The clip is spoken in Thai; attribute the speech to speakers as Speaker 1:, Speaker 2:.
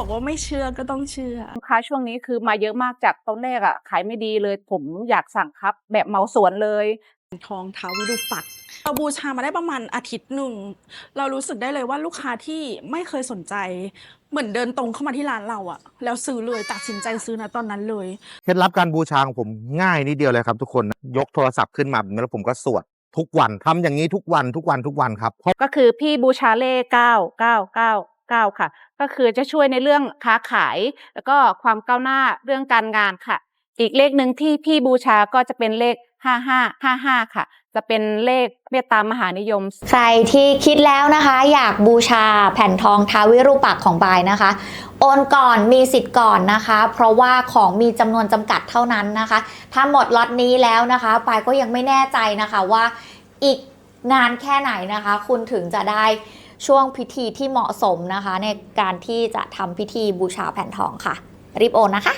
Speaker 1: บอกว่าไม่เชื่อก็ต้องเชื่อ
Speaker 2: ลูกค้าช่วงนี้คือมาเยอะมากจากตอนแรกอะขายไม่ดีเลย ผมอยากสั่งครับ แบบเหมาสวนเลย
Speaker 1: ทองท้าววิรูปักษ์เราบูชามาได้ประมาณอาทิตย์หนึ่ง เรารู้สึกได้เลยว่าลูกค้าที่ไม่เคยสนใจ เหมือนเดินตรงเข้ามาที่ร้านเราอะแล้วซื้อเลยตัดสินใจซื้อนะตอนนั้นเลย
Speaker 3: เคล็ดลับการบูชาของผมง่ายนิดเดียวเลยครับ ทุกคนยกโทรศัพท์ขึ้นมาแบบนี้แล้วผมก็สวดทุกวันทำอย่างนี้ทุกวันทุกวันทุกวันครับเพราะ
Speaker 2: ก็คือพี่บูชาเลขเก้าเก้าเก้า ก้าค่ะ ก็คือจะช่วยในเรื่องค้าขาย แล้วก็ความก้าวหน้าเรื่องการงานค่ะ อีกเลขหนึ่งที่พี่บูชาก็จะเป็นเลขห้าห้าห้าห้าค่ะ จะเป็นเลขเมตตามหานิยม
Speaker 4: ใครที่คิดแล้วนะคะ อยากบูชาแผ่นทองท้าวิรูปักของบายนะคะ โอนก่อนมีสิทธิ์ก่อนนะคะ เพราะว่าของมีจำนวนจำกัดเท่านั้นนะคะ ถ้าหมดล็อตนี้แล้วนะคะปายก็ยังไม่แน่ใจนะคะว่าอีกนานแค่ไหนนะคะ คุณถึงจะได้ ช่วงพิธีที่เหมาะสมนะคะ ในการที่จะทำพิธีบูชาแผ่นทองค่ะ รีบโอนนะคะ